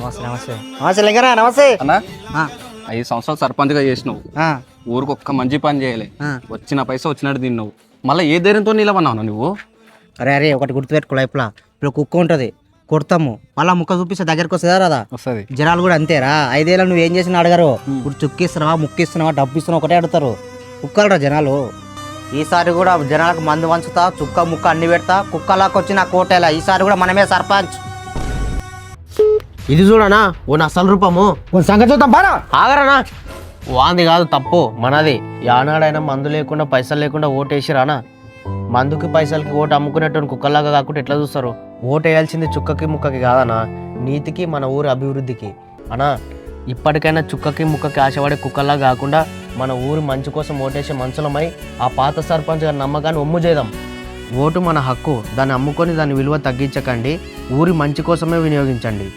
నమస్తే నమస్తే. నమస్తే లింగరా నమస్తే. అన్నా ఆ, ఐదు సంవత్సరాలు సర్పంచ్గా చేసినావు. ఆ, ఊరికి ఒక్క మంచి పని చేయలే. వచ్చిన పైసా వచ్చినట్టు తిన్నావు. మళ్ళీ ఏ ధైర్యంతో నిలవన్నావు నువ్వు? అరే అరే ఒకటి గుర్తుపెట్టుకో లైఫ్లో. ఇప్పుడు కుక్క ఉంటుంది కొడతాము. మళ్ళా ముక్క చూపిస్తే దగ్గరికి వస్తుందా రాదా? వస్తుంది. జనాలు కూడా అంతేరా. ఐదేళ్ళు నువ్వు ఏం చేసినా అడగరు. ఇప్పుడు చుక్కిస్తున్నావా ముక్కిస్తున్నావా డబ్బు ఇస్తున్నావా ఒకటే అడుగుతారు. కుక్కలరా జనాలు. ఈసారి కూడా జనాలకు మందు వంచుతా చుక్క ముక్క అన్ని పెడతా కుక్కలాకి వచ్చి నా కోటేలా. ఈసారి కూడా మనమే సర్పంచ్. ఇది చూడనా? ఓ అసలు రూపము. సంగతి చూద్దాం బారా ఆగరానా? వాంది కాదు తప్పు. మనది. యానాడైనా మందు లేకుండా పైసలు లేకుండా ఓటేసి రానా మందుకి పైసలకి ఓటు అమ్ముకునేటువంటి కుక్కలాగా కాకుండా ఎట్లా చూస్తారు? ఓటు వేయాల్సింది చుక్కకి ముక్కకి కాదనా? నీతికి మన ఊరి అభివృద్ధికి. అనా ఇప్పటికైనా చుక్కకి ముక్కకి ఆశపడే కుక్కల్లా కాకుండా మన ఊరి మంచి కోసం ఓటేసే మనుషులమై ఆ పాత సర్పంచ్ గారి నమ్మకాన్ని ఒమ్ము చేద్దాం. ఓటు మన హక్కు. దాన్ని అమ్ముకొని దాని విలువ తగ్గించకండి. ఊరి మంచి కోసమే వినియోగించండి.